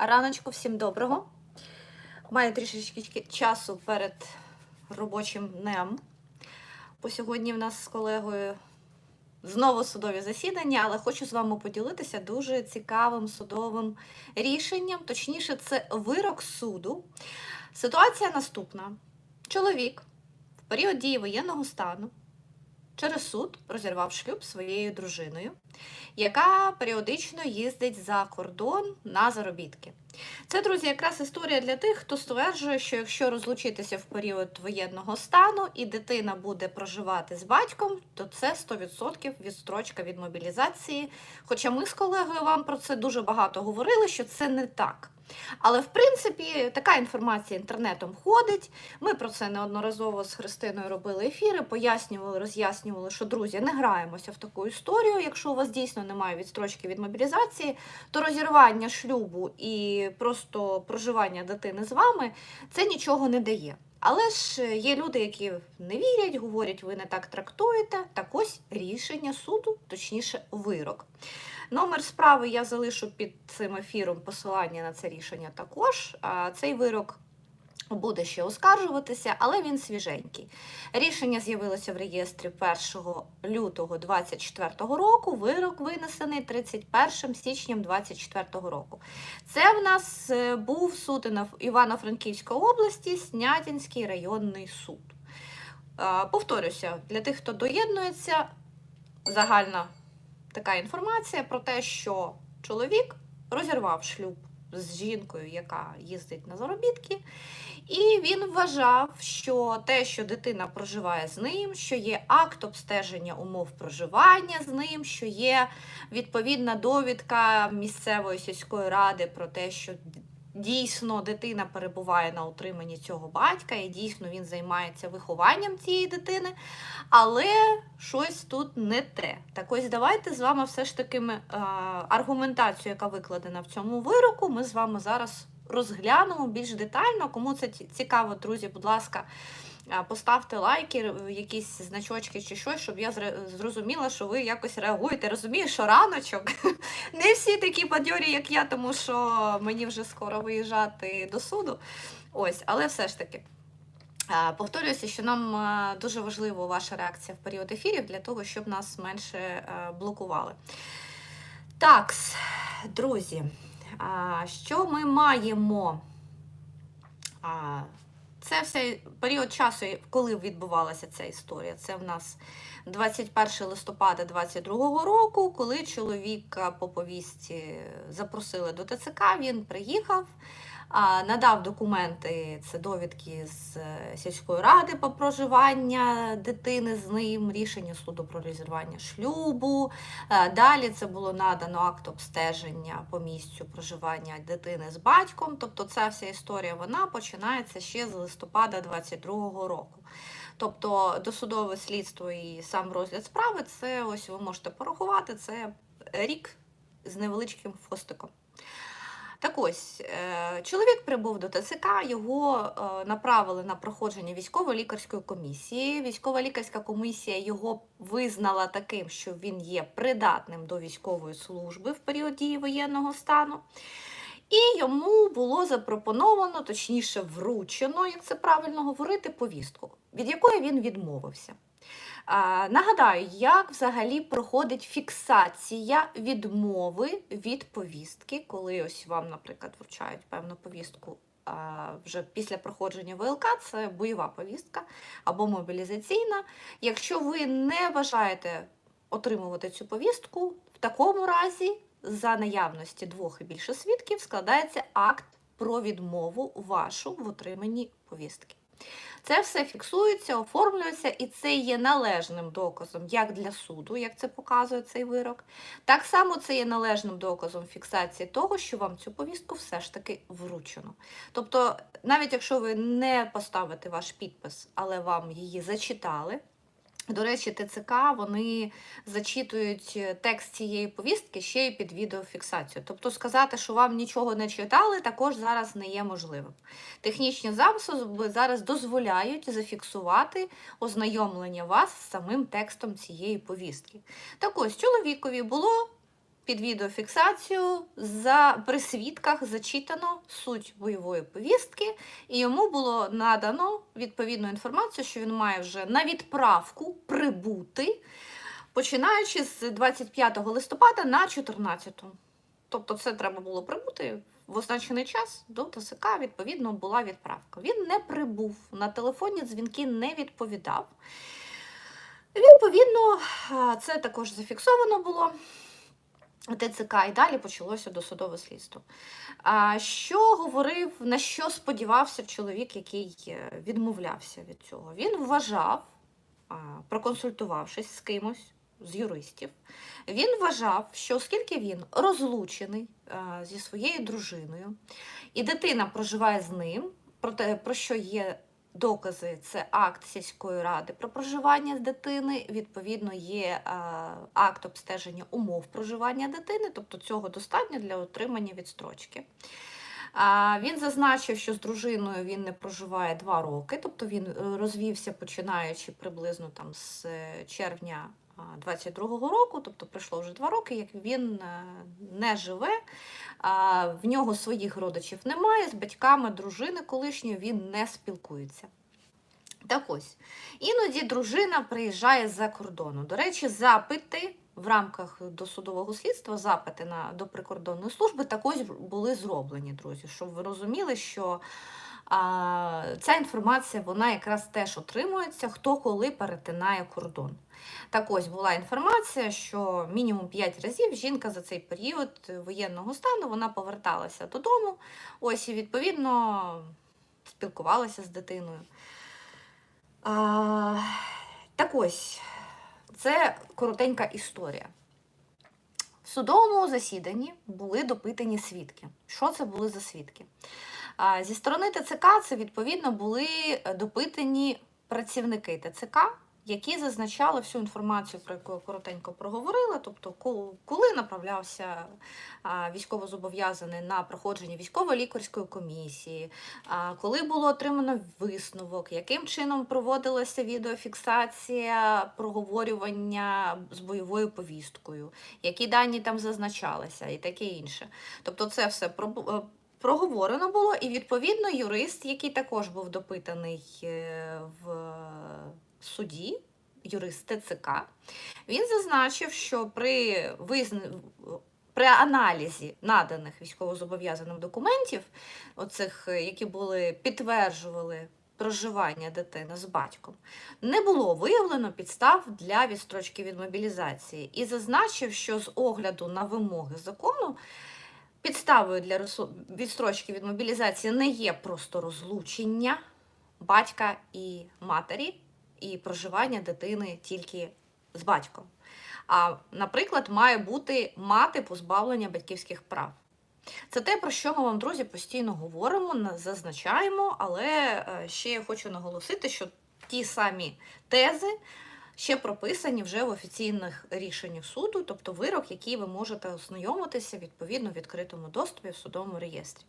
Раночку, всім доброго. Маю трішечки часу перед робочим днем. Бо сьогодні в нас з колегою знову судові засідання, але хочу з вами поділитися дуже цікавим судовим рішенням. Точніше, це вирок суду. Ситуація наступна: чоловік в період дії воєнного стану через суд розірвав шлюб своєю дружиною, яка періодично їздить за кордон на заробітки. Це, друзі, якраз історія для тих, хто стверджує, що якщо розлучитися в період воєнного стану і дитина буде проживати з батьком, то це 100% відстрочка від мобілізації. Хоча ми з колегою вам про це дуже багато говорили, що це не так. Але в принципі така інформація інтернетом ходить. Ми про це неодноразово з Христиною робили ефіри, пояснювали, роз'яснювали, що друзі, не граємося в таку історію. Якщо у вас дійсно немає відстрочки від мобілізації, то розірвання шлюбу і просто проживання дитини з вами це нічого не дає. Але ж є люди, які не вірять, говорять, ви не так трактуєте. Так ось рішення суду, точніше, вирок. Номер справи я залишу під цим ефіром посилання на це рішення також. Цей вирок буде ще оскаржуватися, але він свіженький. Рішення з'явилося в реєстрі 1 лютого 2024 року. Вирок винесений 31 січням 2024 року. Це в нас е, був суд Івано-Франківської області, Снятинський районний суд. Повторюся, для тих, хто доєднується, загальна така інформація про те, що чоловік розірвав шлюб з жінкою, яка їздить на заробітки, і він вважав, що те, що дитина проживає з ним, що є акт обстеження умов проживання з ним, що є відповідна довідка місцевої сільської ради про те, що дійсно дитина перебуває на утриманні цього батька, і дійсно він займається вихованням цієї дитини. Але щось тут не те. Так ось давайте з вами все ж таки аргументацію, яка викладена в цьому вироку, ми з вами зараз розглянемо більш детально. Кому це цікаво, друзі, будь ласка. Е, Поставте лайки, якісь значочки чи щось, щоб я зрозуміла, що ви якось реагуєте. Розумію, що раночок. Не всі такі бадьорі, як я, тому що мені вже скоро виїжджати до суду. Ось, але все ж таки. Е, Повторююся, що нам е, дуже важлива ваша реакція в період ефірів для того, щоб нас менше е, блокували. Так, друзі, що ми маємо? Це все період часу, коли відбувалася ця історія. Це в нас 21 листопада 2022 року, коли чоловіка по повісті запросили до ТЦК, він приїхав. Надав документи, це довідки з е, сільської ради по проживання дитини з ним, рішення суду про розірвання шлюбу. Е, Далі це було надано акт обстеження по місцю проживання дитини з батьком. Тобто ця вся історія вона починається ще з листопада 22-го року. Тобто досудове слідство і сам розгляд справи це ось ви можете порахувати, це рік з невеличким хвостиком. Так ось, е, чоловік прибув до ТЦК, його е, направили на проходження військово-лікарської комісії. Військова лікарська комісія його визнала таким, що він є придатним до військової служби в період дії воєнного стану. І йому було запропоновано, точніше, вручено, як це правильно говорити, повістку, від якої він відмовився. Нагадаю, як взагалі проходить фіксація відмови від повістки, коли ось вам, наприклад, вручають певну повістку вже після проходження ВЛК, це бойова повістка або мобілізаційна. Якщо ви не бажаєте отримувати цю повістку, в такому разі за наявності двох і більше свідків складається акт про відмову вашу в отриманні повістки. Це все фіксується, оформлюється, і це є належним доказом як для суду, як це показує цей вирок. Так само це є належним доказом фіксації того, що вам цю повістку все ж таки вручено. Тобто, навіть якщо ви не поставите ваш підпис, але вам її зачитали. До речі, ТЦК вони зачитують е, текст цієї повістки ще й під відеофіксацію. Тобто сказати, що вам нічого не читали, також зараз не є можливим. Технічні засоби зараз дозволяють зафіксувати ознайомлення вас з самим текстом цієї повістки. Так ось чоловікові було під відеофіксацію за при свідках зачитано суть бойової повістки, і йому було надано відповідну інформацію, що він має вже на відправку прибути, починаючи з 25 листопада на 14. Тобто, це треба було прибути в означений час до ТСК, відповідно, була відправка. Він не прибув на телефонні дзвінки, не відповідав. Відповідно, це також зафіксовано було. ТЦК і далі почалося досудове слідство. Що говорив, на що сподівався чоловік, який е, відмовлявся від цього? Він вважав, проконсультувавшись з кимось з юристів, він вважав, що оскільки він розлучений зі своєю дружиною, і дитина проживає з ним, про те, про що є докази, це акт сільської ради про проживання дитини. Відповідно, є акт обстеження умов проживання дитини, тобто цього достатньо для отримання відстрочки. Він зазначив, що з дружиною він не проживає два роки, тобто він е, розвівся починаючи приблизно там з е, червня а, 22-го року, тобто пройшло вже два роки, як він е, не живе. В нього своїх родичів немає, з батьками дружини колишньої він не спілкується. Так ось, іноді дружина приїжджає з-за кордону. До речі, запити в рамках досудового слідства, запити на, до прикордонної служби також були зроблені, друзі, щоб ви розуміли, що а, ця інформація вона якраз теж отримується, хто коли перетинає кордон. Так ось була інформація, що мінімум 5 разів жінка за цей період воєнного стану вона поверталася додому. Ось і відповідно спілкувалася з дитиною. А, так ось, це коротенька історія. В судовому засіданні були допитані свідки. Що це були за свідки? Зі сторони ТЦК це відповідно були допитані працівники ТЦК, які зазначали всю інформацію, про яку я коротенько проговорила, тобто коли направлявся військовозобов'язаний на проходження військово-лікарської комісії, коли було отримано висновок, яким чином проводилася відеофіксація проговорювання з бойовою повісткою, які дані там зазначалися і таке інше. Тобто це все про- е, проговорено було, і відповідно юрист, який також був допитаний е, в суді, юрист ТЦК, він зазначив, що при визна... При аналізі наданих військовозобов'язаним документів, оцих, які були підтверджували проживання дитини з батьком, не було виявлено підстав для відстрочки від мобілізації. І зазначив, що з огляду на вимоги закону підставою для відстрочки від мобілізації не є просто розлучення батька і матері і проживання дитини тільки з батьком. А, наприклад, має бути мати позбавлення батьківських прав. Це те, про що ми вам, друзі, постійно говоримо, на- зазначаємо, але е, ще я хочу наголосити, що ті самі тези ще прописані вже в офіційних рішеннях суду, тобто вирок, який ви можете ознайомитися відповідно в відкритому доступі в судовому реєстрі.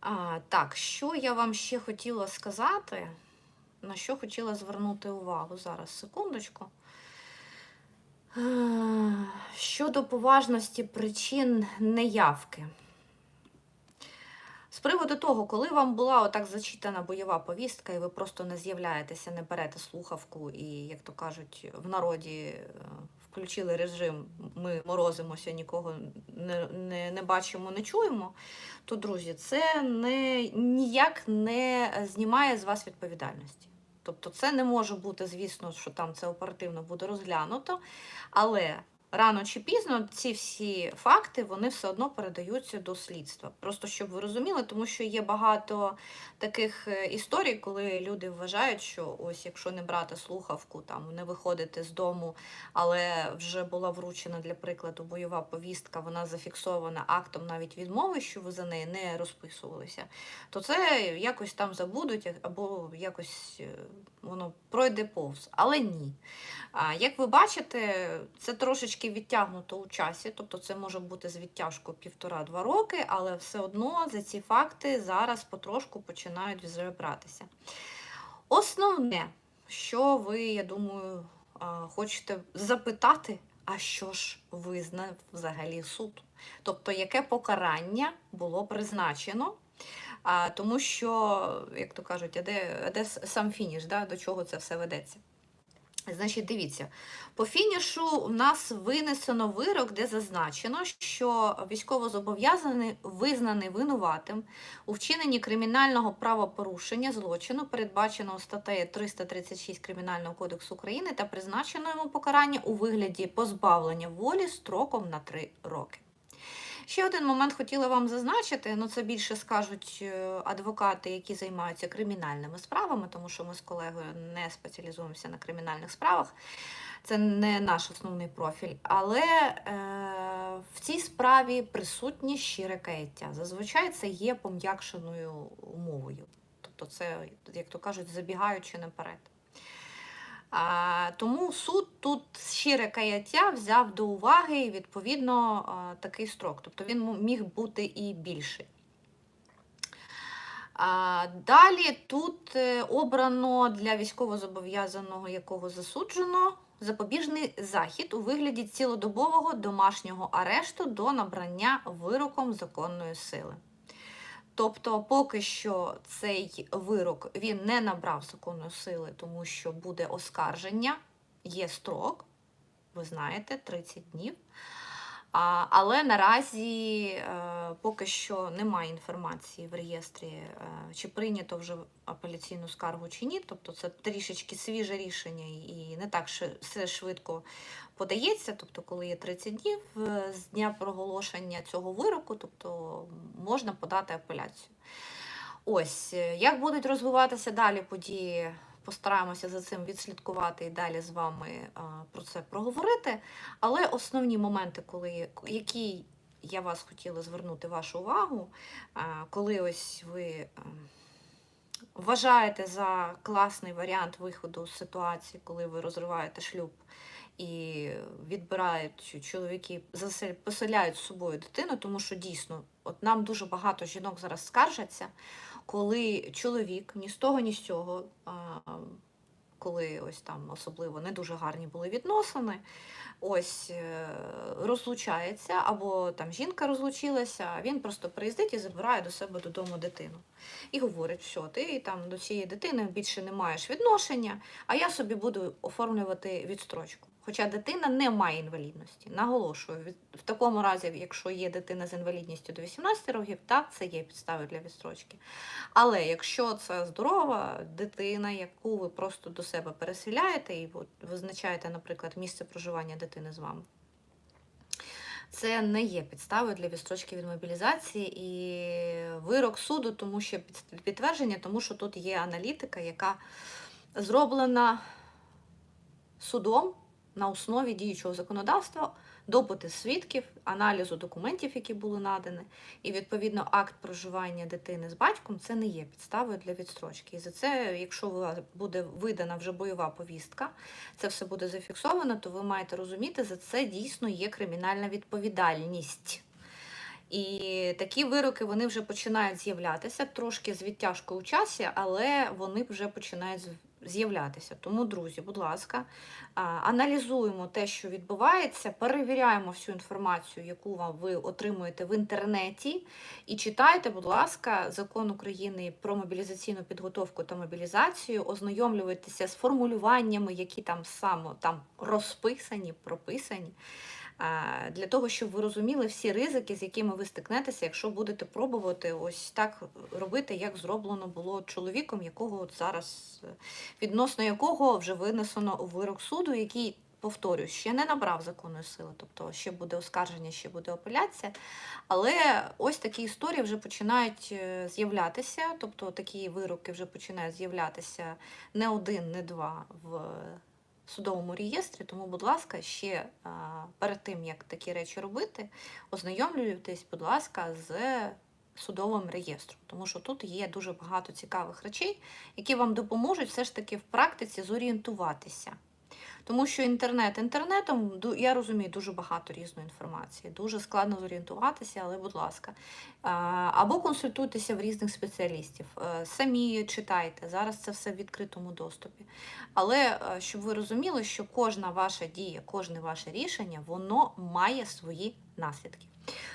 А, так, що я вам ще хотіла сказати? На що хотіла звернути увагу зараз, секундочку. Е, Щодо поважності причин неявки. З приводу того, коли вам була отак зачитана бойова повістка, і ви просто не з'являєтеся, не берете слухавку, і, як то кажуть, в народі е, включили режим, ми морозимося, нікого не, не, не бачимо, не чуємо, то, друзі, це не, ніяк не знімає з вас відповідальності. Тобто це не може бути, звісно, що там це оперативно буде розглянуто, але рано чи пізно ці всі факти вони все одно передаються до слідства. Просто щоб ви розуміли, тому що є багато таких е, історій, коли люди вважають, що ось якщо не брати слухавку, там не виходити з дому, але вже була вручена для прикладу бойова повістка, вона зафіксована актом навіть відмови, що ви за неї не розписувалися, то це якось там забудуть або якось е, воно пройде повз. Але ні. Як ви бачите, це трошечки відтягнуто у часі, тобто це може бути з відтяжкою півтора-два роки, але все одно за ці факти зараз потрошку починають вже. Основне, що ви, я думаю, хочете запитати а що ж визнав взагалі суд? Тобто, яке покарання було призначено? А, тому що, як то кажуть, а де, а де сам фініш, да, до чого це все ведеться? Значить, дивіться, по фінішу у нас винесено вирок, де зазначено, що військовозобов'язаний визнаний винуватим у вчиненні кримінального правопорушення злочину, передбаченого статтею 336 Кримінального кодексу України, та призначено йому покарання у вигляді позбавлення волі строком на 3 роки. Ще один момент хотіла вам зазначити, ну це більше скажуть е, адвокати, які займаються кримінальними справами, тому що ми з колегою не спеціалізуємося на кримінальних справах. Це не наш основний профіль. Але е, в цій справі присутнє щире каяття. Зазвичай це є пом'якшеною умовою. Тобто, це, як то кажуть, забігаючи наперед. Тому суд тут щире каяття взяв до уваги відповідно такий строк. Тобто він міг бути і більший. Далі тут е, обрано для військовозобов'язаного, якого засуджено, запобіжний захід у вигляді цілодобового домашнього арешту до набрання вироком законної сили. Тобто, поки що цей вирок він не набрав законної сили, тому що буде оскарження, є строк, ви знаєте, 30 днів. Але наразі е, поки що немає інформації в реєстрі, е, чи прийнято вже апеляційну скаргу чи ні. Тобто це трішечки свіже рішення і не так все швидко подається. Тобто, коли є 30 днів е, з дня проголошення цього вироку, тобто можна подати апеляцію. Ось як будуть розвиватися далі події. Постараємося за цим відслідкувати і далі з вами про це проговорити. Але основні моменти, коли, які я вас хотіла звернути вашу увагу, коли ось ви вважаєте за класний варіант виходу з ситуації, коли ви розриваєте шлюб і відбирають чоловіки, поселяють з собою дитину, тому що дійсно, от нам дуже багато жінок зараз скаржаться, коли чоловік ні з того, ні з цього. коли ось там особливо не дуже гарні були відносини, ось е, розлучається, або там жінка розлучилася, він просто приїздить і забирає до себе додому дитину. І говорить, що ти там до цієї дитини більше не маєш відношення, а я собі буду оформлювати відстрочку. Хоча дитина не має інвалідності. Наголошую, в такому разі, якщо є дитина з інвалідністю до 18 років, так, це є підстави для відстрочки. Але якщо це здорова дитина, яку ви просто до себе переселяєте і визначаєте, наприклад, місце проживання дитини з вами, це не є підставою для відстрочки від мобілізації і вирок суду, тому що підтвердження, тому що тут є аналітика, яка зроблена судом на основі діючого законодавства, допити свідків, аналізу документів, які були надані, і відповідно акт проживання дитини з батьком це не є підставою для відстрочки. І за це, якщо буде видана вже бойова повістка, це все буде зафіксовано, то ви маєте розуміти, за це дійсно є кримінальна відповідальність. І такі вироки вони вже починають з'являтися трошки з відтяжкою у часі, але вони вже починають з'являтися. Тому, друзі, будь ласка, аналізуємо те, що відбувається, перевіряємо всю інформацію, яку вам ви отримуєте в інтернеті, і читайте, будь ласка, закон України про мобілізаційну підготовку та мобілізацію, ознайомлюйтеся з формулюваннями, які там саме там розписані, прописані. Для того, щоб ви розуміли всі ризики, з якими ви стикнетеся, якщо будете пробувати ось так робити, як зроблено було чоловіком, якого от зараз е, відносно якого вже винесено вирок суду, який, повторюю, ще не набрав законної сили, тобто ще буде оскарження, ще буде апеляція. Але ось такі історії вже починають е, з'являтися, тобто такі вироки вже починають з'являтися не один, не два в судовому реєстрі. Тому, будь ласка, ще перед тим, як такі речі робити, ознайомлюйтесь, будь ласка, з судовим реєстром, тому що тут є дуже багато цікавих речей, які вам допоможуть все ж таки в практиці зорієнтуватися. Тому що інтернет інтернетом я розумію дуже багато різної інформації, дуже складно зорієнтуватися, але будь ласка. Або консультуйтеся в різних спеціалістів. Е, Самі читайте. Зараз це все в відкритому доступі. Але е, щоб ви розуміли, що кожна ваша дія, кожне ваше рішення, воно має свої наслідки.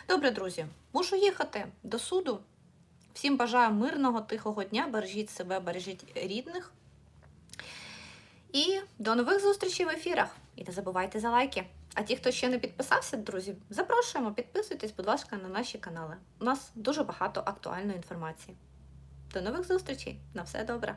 Добре, друзі, мушу їхати до суду. Всім бажаю мирного, тихого дня. Бережіть себе, бережіть рідних. І до нових зустрічей в ефірах. І не забувайте за лайки. А ті, хто ще не підписався, друзі, запрошуємо, підписуйтесь, будь ласка, на наші канали. У нас дуже багато актуальної інформації. До нових зустрічей! На все добре!